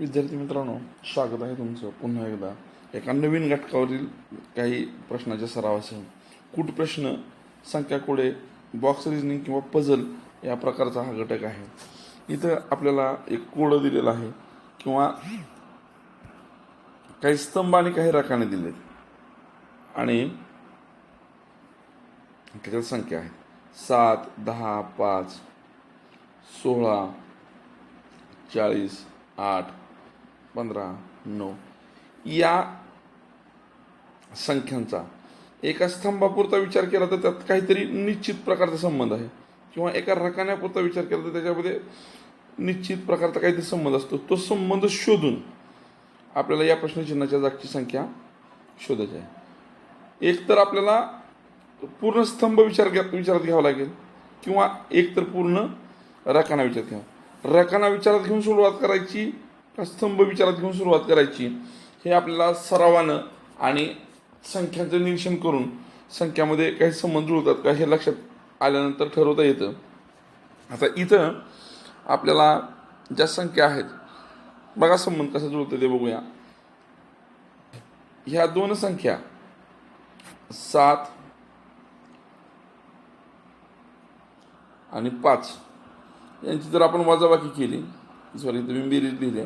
विद्यार्थी मित्रांनो स्वागत आहे तुमचं पुन्हा एकदा. एका नवीन घटकावरील काही प्रश्नाच्या सरावासह. कूट प्रश्न संख्या कोडे बॉक्स रिजनिंग किंवा पझल या प्रकारचा हा घटक आहे. इथं आपल्याला एक कोड दिलेला आहे किंवा काही स्तंभ आणि काही रकाने दिलेत. आणि त्याच्यात संख्या आहेत. सात दहा पाच सोळा चाळीस आठ पंधरा नऊ. या संख्यांचा एका स्तंभापुरता विचार केला तर त्यात काहीतरी निश्चित प्रकारचा संबंध आहे. किंवा एका रकान्यापुरता विचार केला तर त्याच्यामध्ये निश्चित प्रकारचा काहीतरी संबंध असतो. तो संबंध शोधून आपल्याला या प्रश्नचिन्हाच्या जागची संख्या शोधायची आहे. एक तर आपल्याला पूर्ण स्तंभ विचार घ्या विचारात घ्यावा लागेल. किंवा एक तर पूर्ण रकाना विचारात घ्यावा रकाना विचारात घेऊन सुरुवात करायची का स्तंभ विचारात घेऊन सुरुवात करायची. हे आपल्याला सरावानं आणि संख्यांचं निरीक्षण करून संख्यामध्ये काही संबंध जुळतात का हे लक्षात आल्यानंतर ठरवता येतं. आता इथं आपल्याला ज्या संख्या आहेत बघा संबंध कसा जुळतं ते बघूया. ह्या दोन संख्या सात आणि पाच यांची जर आपण वजाबाकी केली सॉरी तुम्ही बेरीज लिहिले.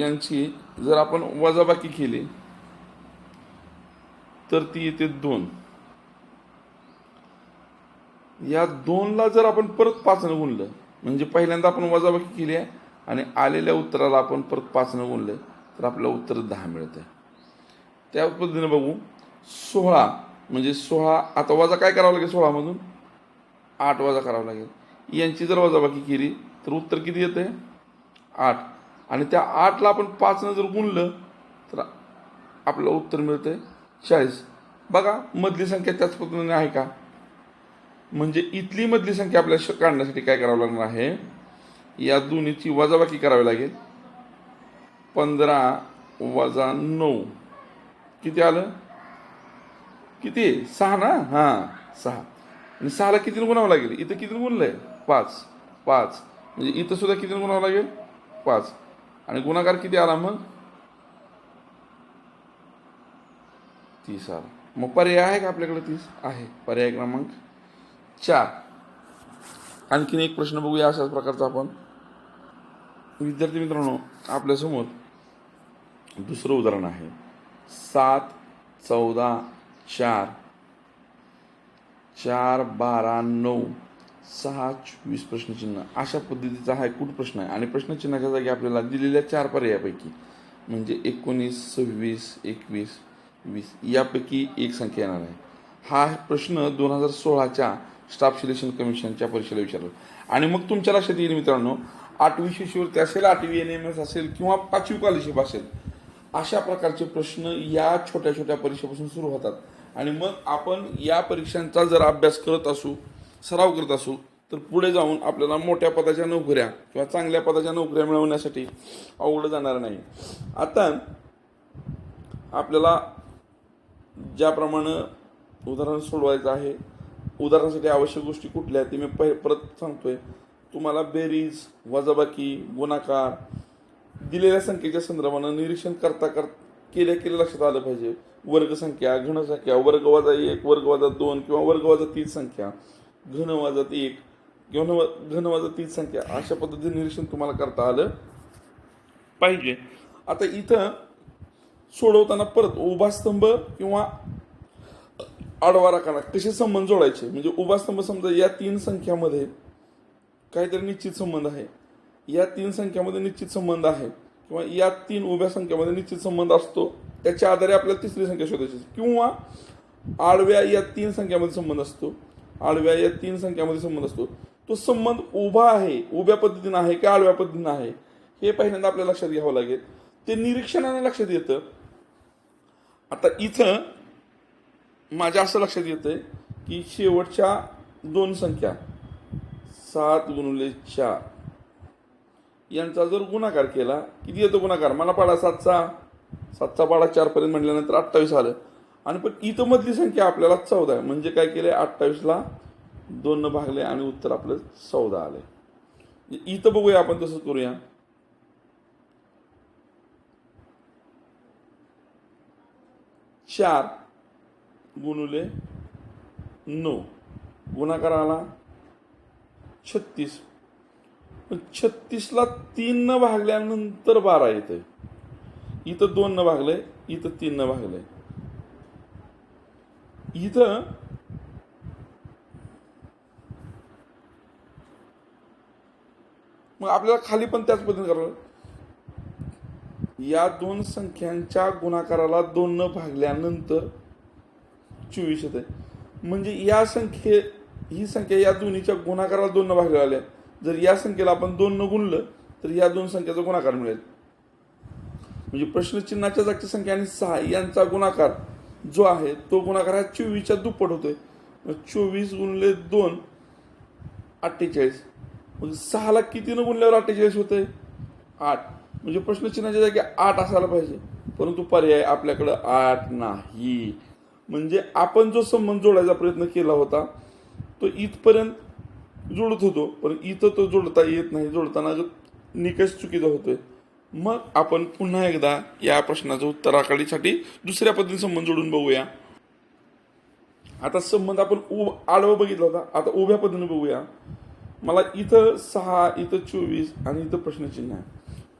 यांची जर आपण वजाबाकी केली तर ती येते दोन. या दोनला जर आपण परत पाचनं गुणलं म्हणजे पहिल्यांदा आपण वजाबाकी केली आहे आणि आलेल्या उत्तराला आपण परत पाचनं गुणलं तर आपल्याला उत्तर दहा मिळतं त्या पद्धतीने बघू. सोळा म्हणजे सोळा आता वजा काय करावं लागेल सोळामधून? आठ वजा करावं लागेल. यांची जर वजाबाकी केली तर उत्तर किती येतं आठ. आणि त्या आठला आपण पाचनं जर गुणलं तर आपलं उत्तर मिळतंय चाळीस. बघा मधली संख्या त्याच पद्धतीने आहे का? म्हणजे इथली मधली संख्या आपल्याला श- काढण्यासाठी काय करावं लागणार आहे? या दोन्हीची वजाबाकी करावी लागेल. पंधरा वजा नऊ. किती आलं? किती? सहा ना? हां सहा. आणि सहाला कितीनं गुणावं लागेल? इथं कितीनं आहे पाच पाच. म्हणजे इथं सुद्धा कितीनं गुणावं लागेल? पाच. आणि गुणाकार किती आला मग? तीस आला. मग पर्याय आहे का आपल्याकडे तीस? आहे. पर्याय क्रमांक चार. आणखीन एक प्रश्न बघूया अशाच प्रकारचा आपण. विद्यार्थी मित्रांनो आपल्यासमोर दुसरं उदाहरण आहे. सात चौदा चार. चार बारा नऊ. सहा चोवीस प्रश्नचिन्ह. अशा पद्धतीचा हा एकूट प्रश्न आहे. आणि प्रश्नचिन्हाच्या जागी आपल्याला दिलेल्या चार पर्यायापैकी म्हणजे एकोणीस सव्वीस एकवीस वीस यापैकी एक संख्या येणार आहे. हा प्रश्न दोन हजार सोळाच्या स्टाफ सिलेक्शन कमिशनच्या परीक्षेला विचारला. आणि मग तुमच्या लक्षात येईल मित्रांनो आठवी शिष्यवृत्ती असेल आठवी एन एम एस असेल किंवा पाचवी कॉलेजशिप असेल अशा प्रकारचे प्रश्न या छोट्या छोट्या परीक्षेपासून सुरू होतात. आणि मग आपण या परीक्षांचा जर अभ्यास करत असू सराव करत असू तर पुढे जाऊन आपल्याला मोठ्या पदाच्या नोकऱ्या किंवा चांगल्या पदाच्या नोकऱ्या मिळवण्यासाठी अवघड जाणार नाही. आता आपल्याला ज्याप्रमाणे उदाहरण सोडवायचं आहे उदाहरणासाठी आवश्यक गोष्टी कुठल्या ती ते मी पहि परत सांगतोय. तुम्हाला बेरीज वजाबाकी गुणाकार दिलेल्या संख्येच्या संदर्भानं निरीक्षण करता कर केल्या केल्या लक्षात आलं पाहिजे. वर्गसंख्या घनसंख्या वर्ग वजा एक वर्ग वजा दोन किंवा वर्ग वजा तीन संख्या. घन वाजत एक घन घन वाजत तीन संख्या. अशा पद्धतीने निरीक्षण तुम्हाला करता आलं पाहिजे. आता इथं सोडवताना परत उभा स्तंभ किंवा आडवा राखाना कसे संबंध जोडायचे? म्हणजे उभा स्तंभ समजा या तीन संख्यामध्ये काहीतरी निश्चित संबंध आहे. या तीन संख्यामध्ये निश्चित संबंध आहे. किंवा या तीन उभ्या संख्यामध्ये निश्चित संबंध असतो. त्याच्या आधारे आपल्याला तिसरी संख्या शोधायची किंवा आडव्या या तीन संख्यामध्ये संबंध असतो. आडव्या या तीन संख्यामध्ये संबंध असतो. तो संबंध उभा आहे उभ्या पद्धतीनं आहे का आडव्या पद्धतीनं आहे? हे पहिल्यांदा आपल्या लक्षात घ्यावं लागेल. ते निरीक्षणाने लक्षात येतं. आता इथं माझ्या असं लक्षात येतंय की शेवटच्या दोन संख्या सात गुणुले चार यांचा जर गुणाकार केला किती येतो गुणाकार? मला पाडा सातचा. सातचा पाडा चारपर्यंत म्हटल्यानंतर अठ्ठावीस आलं. आणि पण इथं मधली संख्या आपल्याला चौदा आहे. म्हणजे काय केलंय? अठ्ठावीसला दोन भागले आणि उत्तर आपलं चौदा आलंय. म्हणजे इथं बघूया आपण तसंच करूया. चार गुणुले नऊ. गुणाकार आला छत्तीस. पण छत्तीसला तीन न भागल्यानंतर बारा येते इथं दोन न इथं तीन न इथं मग आपल्याला खाली पण त्याच पद्धतीने करावं या दोन संख्यांच्या गुणाकाराला दोन न भागल्यानंतर चोवीस येते म्हणजे या संख्ये ही संख्या या दोन्हीच्या गुणाकाराला दोन न भागल्या आल्या जर या संख्येला आपण दोन न गुणलं तर या दोन संख्याचा गुणाकार मिळेल. म्हणजे प्रश्नचिन्हाच्या जागची संख्या आणि सहा यांचा गुणाकार जो आहे तो गुणाकार हा चोवीसच्या दुप्पट होतोय. मग चोवीस गुणले दोन अठ्ठेचाळीस. मग सहाला कितीनं गुणल्यावर अठ्ठेचाळीस होते आठ. म्हणजे प्रश्नचिन्हाच्या जागी आठ असायला पाहिजे. परंतु पर्याय आपल्याकडं आठ नाही. म्हणजे आपण जो संबंध जोडायचा प्रयत्न केला होता तो इथपर्यंत जोडत होतो. पण इथं तो जोडता येत नाही. जोडताना जो निकष चुकीचा होतोय. मग आपण पुन्हा एकदा या प्रश्नाचं उत्तराकडीसाठी दुसऱ्या पद्धतीने संबंध जोडून बघूया. आता संबंध आपण उभ आडवं बघितला होता. आता उभ्या पद्धतीने बघूया. मला इथं सहा इथं चोवीस आणि इथं प्रश्नचिन्ह आहे.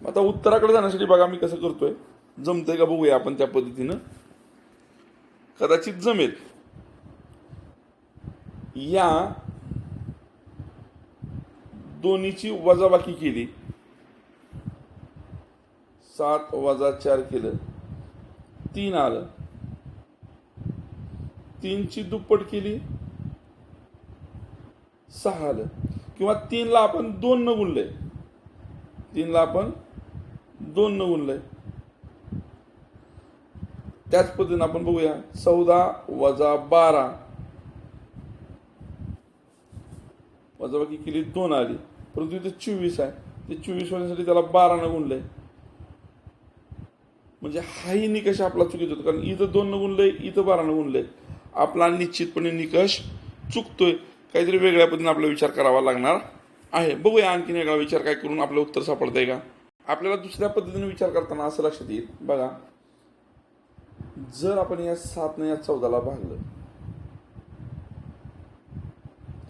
मग आता उत्तराकडे जाण्यासाठी बघा मी कसं करतोय. जमतंय का बघूया आपण त्या पद्धतीनं. कदाचित जमेल. या दोन्हीची वजाबाकी केली. सात वजा चार केलं. तीन आलं. तीनची दुप्पट केली. सहा आलं. किंवा तीनला आपण दोन न गुणलंय. तीनला आपण दोन न गुणलंय. त्याच पद्धतीने आपण बघूया. चौदा वजा बारा. वजाबाकी केली दोन आली. परंतु इथे चोवीस आहे. ते चोवीस होण्यासाठी त्याला बारा न गुणलंय. म्हणजे हाही निकष आपला चुकीचा होतो. कारण इथं दोन गुणलंय इथं बारा न गुणलंय आपला निश्चितपणे निकष चुकतोय. काहीतरी वेगळ्या पद्धतीने आपला विचार करावा लागणार आहे. बघूया आणखीन वेगळा विचार काय करून आपलं उत्तर सापडतंय का? आपल्याला दुसऱ्या पद्धतीने विचार करताना असं लक्षात येईल. बघा. जर आपण या सातनं या चौदाला भागलं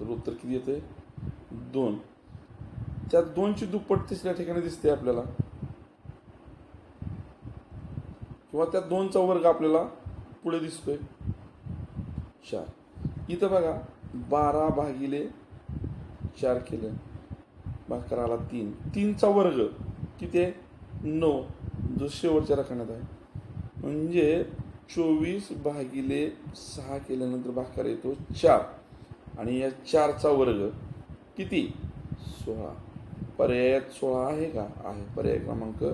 तर उत्तर किती येते दोन. त्या दोनची दुप्पट तिसऱ्या ठिकाणी दिसते आपल्याला. किंवा त्या दोनचा वर्ग आपल्याला पुढे दिसतोय. चार. इथं बघा बारा भागिले चार केलं. भाकराला तीन. तीनचा वर्ग किती आहे? नऊ. जो शेवटच्या रखण्यात आहे. म्हणजे चोवीस भागिले सहा केल्यानंतर भाकर येतो चार. आणि या चारचा वर्ग किती? सोळा. पर्यायात सोळा आहे का? आहे. पर्याय क्रमांक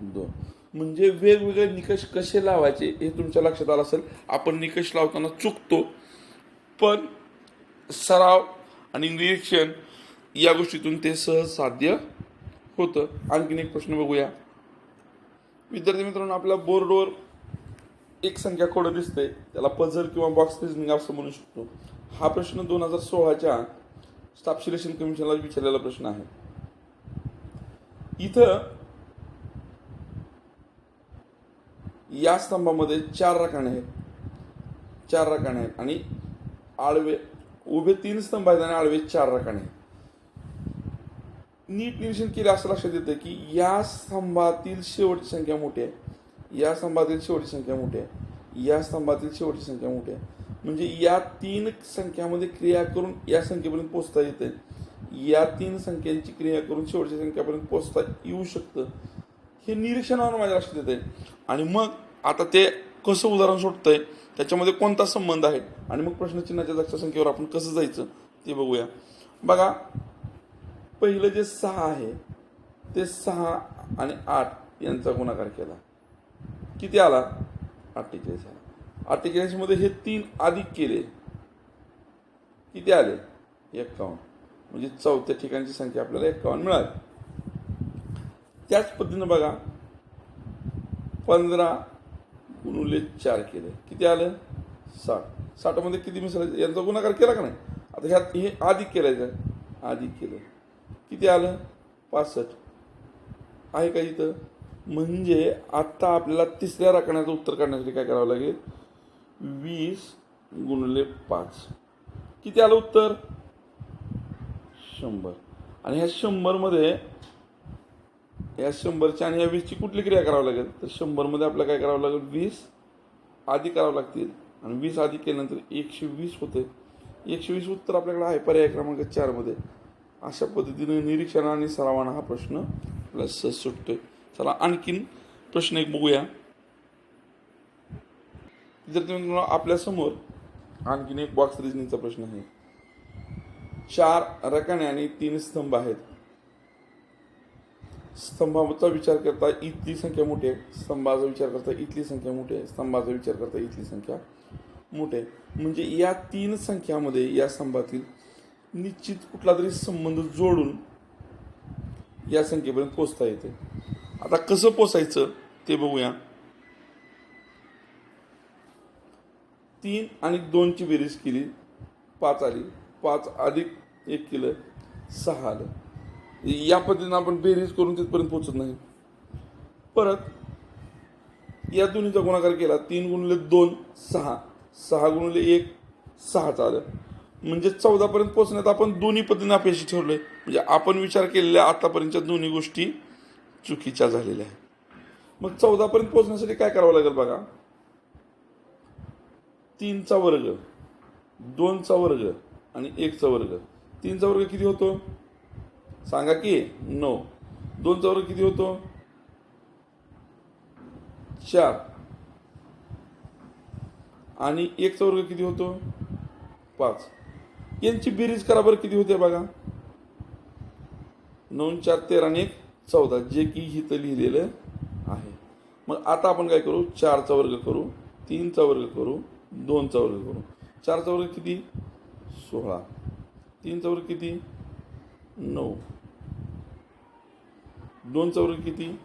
दोन. म्हणजे वेगवेगळे निकष कसे लावायचे हे तुमच्या लक्षात आलं असेल. आपण निकष लावताना चुकतो. पण सराव आणि निरीक्षण या गोष्टीतून ते सहज साध्य होतं. आणखीन एक प्रश्न बघूया. विद्यार्थी मित्रांनो आपल्या बोर्डवर एक संख्या कोड दिसते त्याला पझल किंवा बॉक्स रिझनिंग असं म्हणू शकतो. हा प्रश्न दोन हजार सोळाच्या स्टाफ सिलेक्शन कमिशनला विचारलेला प्रश्न आहे. इथं या स्तंभामध्ये चार रकाने आहेत. चार रकाने आहेत आणि आळवे उभे तीन स्तंभ आहेत आणि आळवे चार रकाने आहेत. नीट निरीक्षण केलं असं लक्षात येतं की या स्तंभातील शेवटची संख्या मोठी आहे. या स्तंभातील शेवटची संख्या मोठी आहे. या स्तंभातील शेवटची संख्या मोठी आहे. म्हणजे या तीन संख्यामध्ये क्रिया करून या संख्येपर्यंत पोचता येते. या तीन संख्यांची क्रिया करून शेवटच्या संख्यापर्यंत पोचता येऊ शकतं. हे निरीक्षणावर माझ्या लक्षात येते आणि मग आता ते कसं उदाहरण सोडतंय त्याच्यामध्ये कोणता संबंध आहे? आणि मग प्रश्नचिन्हाच्या जागच्या संख्येवर आपण कसं जायचं ते बघूया. बघा पहिलं जे सहा आहे ते सहा आणि आठ यांचा गुणाकार केला. किती आला? अठ्ठेचाळीस आला. अठ्ठेचाळीसमध्ये हे तीन अधिक केले. किती आले? एक्कावन्न म्हणजे चौथ्या ठिकाणची संख्या आपल्याला एक्कावन्न मिळाली. त्याच पद्धतीनं बघा पंधरा गुणुले चार केले. किती आलं? साठ. साठमध्ये किती मिसळायचं यांचा गुणाकार केला का नाही? आता ह्यात हे अधिक केलायचं. अधिक केलं. किती आलं? पासष्ट. आहे का इथं? म्हणजे आत्ता आपल्याला तिसऱ्या राखण्याचं उत्तर काढण्यासाठी काय करावं लागेल? वीस गुणले पाच. किती आलं उत्तर? शंभर. आणि ह्या शंभरमध्ये या शंभरच्या आणि या वीसची कुठली क्रिया करावी लागेल? तर शंभरमध्ये आपल्याला काय करावं लागेल? वीस आधी करावं लागतील. आणि वीस आधी केल्यानंतर एकशे वीस होते. एकशे वीस उत्तर आपल्याकडे आहे पर्याय क्रमांक चारमध्ये. अशा पद्धतीने निरीक्षण आणि सरावानं हा प्रश्न आपल्याला सहज आहे चला आणखीन प्रश्न एक बघूया. विद्यार्थी मित्रांनो आपल्यासमोर आणखीन एक बॉक्स रिजनिंगचा प्रश्न आहे. चार रकाने आणि तीन स्तंभ आहेत. स्तंभाचा विचार करता इथली संख्या मोठी आहे. स्तंभाचा विचार करता इथली संख्या मोठी आहे. स्तंभाचा विचार करता इथली संख्या मोठी आहे. म्हणजे या तीन संख्यामध्ये या स्तंभातील निश्चित कुठला तरी संबंध जोडून या संख्येपर्यंत पोचता येते. आता कसं पोचायचं ते बघूया. तीन आणि दोनची बेरीज केली पाच आली. पाच अधिक एक केलं सहा आलं. या पद्धतीनं आपण बेरीज करून तिथपर्यंत पोचत नाही. परत या दोन्हीचा गुणाकार केला तीन गुणले दोन सहा. सहा गुणले एक सहाचं आलं म्हणजे चौदापर्यंत पोचण्यात आपण दोन्ही पद्धतीने अपेक्षी ठेवलंय म्हणजे आपण विचार केलेल्या आतापर्यंतच्या दोन्ही गोष्टी चुकीच्या झालेल्या आहेत. मग चौदापर्यंत पोचण्यासाठी काय करावं लागेल बघा? तीनचा वर्ग दोनचा वर्ग आणि एकचा वर्ग. तीनचा वर्ग किती होतो? सांगा की नऊ दोन चौर किती होतो? चार. आणि एकचा वर्ग किती होतो? पाच. यांची बेरीज करा बरं किती होते बघा. नऊ चार तेरा आणि एक चौदा. जे की हिथं लिहिलेलं आहे. मग आता आपण काय करू? चारचा वर्ग करू तीनचा वर्ग करू दोनचा वर्ग करू. चारचा वर्ग किती? सोळा. तीनचा वर्ग किती? नऊ. दोनचा वर्ग किती?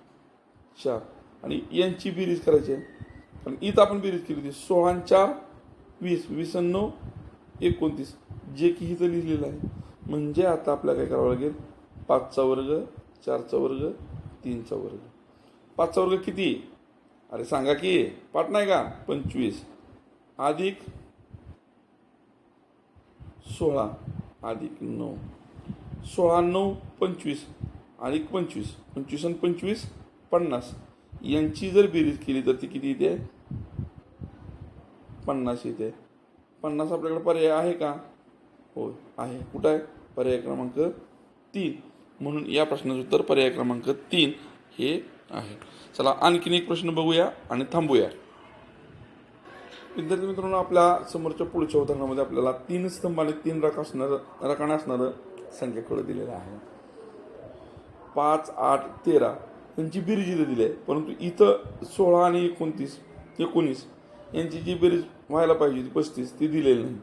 चार. आणि यांची बेरीज करायची आहे. कारण इथं आपण बेरीज केली होती. सोळा चार वीस. वीस नऊ एकोणतीस. जे की इथं लिहिलेलं आहे. म्हणजे आता आपल्याला काय करावं लागेल? पाचचा वर्ग चारचा वर्ग तीनचा वर्ग. पाचचा वर्ग किती? अरे सांगा की. पाठ नाही का? पंचवीस. अधिक सोळा. अधिक नऊ. सोळा नऊ पंचवीस आणि पंचवीस पंचवीस आणि पंचवीस पन्नास. यांची जर बेरीज केली तर ती किती येते? पन्नास येते. पन्नास आपल्याकडे पर्याय आहे का? हो आहे. कुठं आहे? पर्याय क्रमांक तीन. म्हणून या प्रश्नाचं उत्तर पर्याय क्रमांक तीन हे आहे. चला आणखीन एक प्रश्न बघूया आणि थांबूया. विद्यार्थी मित्रांनो आपल्या समोरच्या पुढच्या उदाहरणामध्ये आपल्याला तीन स्तंभ आणि तीन रक असणारं रकाने असणारं संख्याकडं दिलेला आहे. पाच आठ तेरा यांची बेरीज इथं दिली आहे. परंतु इथं सोळा आणि एकोणतीस एकोणीस यांची जी बेरीज व्हायला पाहिजे ती पस्तीस ती दिलेली नाही.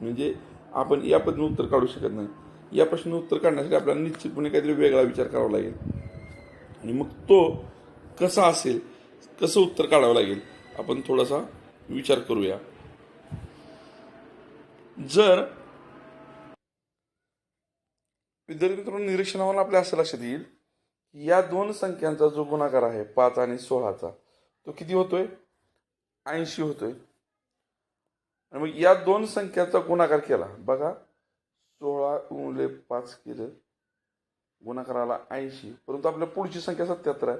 म्हणजे आपण या पद्धतीने उत्तर काढू शकत नाही. या प्रश्न उत्तर काढण्यासाठी आपल्याला निश्चितपणे काहीतरी वेगळा विचार करावा लागेल. आणि मग तो कसा असेल कसं उत्तर काढावं लागेल आपण थोडासा विचार करूया. जर विद्यार्थी मित्रांनो निरीक्षणावर आपल्या असं लक्षात येईल की या दोन संख्यांचा जो गुणाकार आहे पाच आणि सोळाचा तो किती होतोय? ऐंशी होतोय. आणि मग या दोन संख्याचा गुणाकार केला. बघा सोळा गुणिले पाच केलं गुणाकाराला ऐंशी. परंतु आपल्या पुढची संख्या सत्याहत्तर आहे.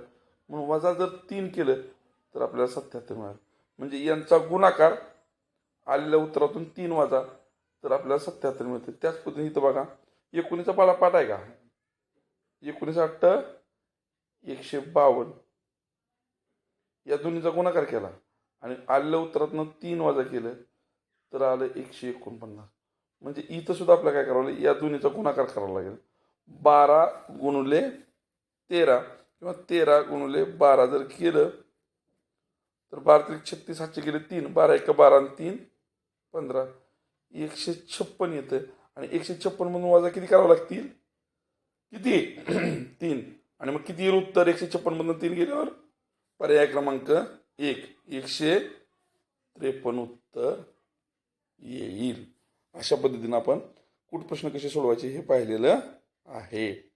म्हणून वजा जर तीन केलं तर आपल्याला सत्याहत्तर मिळाल. म्हणजे यांचा गुणाकार आलेल्या उत्तरातून तीन वाजा तर आपल्याला सत्याहत्तर मिळते त्याच पद्धतीने इथं बघा एकोणीसचा पाला पाठ आहे का? एकोणीस अठ्ठ एकशे बावन्न. या दोन्हीचा गुणाकार केला. आणि आलेल्या उत्तरातनं तीन वाजा केलं तर आलं एकशे एकोणपन्नास. म्हणजे इथं सुद्धा आपल्याला काय करावं लागेल? या दोन्हीचा गुणाकार करावा लागेल. बारा गुणुले तेरा किंवा तेरा गुणुले बारा जर केलं तर बारा तरी छत्तीस हातचे गेले तीन. बारा एक बारा आणि तीन पंधरा. एकशे छप्पन येतं. आणि एकशे छप्पन मधून वाजा किती करावं लागतील? किती? तीन. आणि मग किती येईल उत्तर? एकशे छप्पन मधून तीन गेल्यावर? पर्याय क्रमांक एक. एकशे त्रेपन्न उत्तर येईल. अशा पद्धतीनं आपण कुठ प्रश्न कसे सोडवायचे हे पाहिलेलं आहे.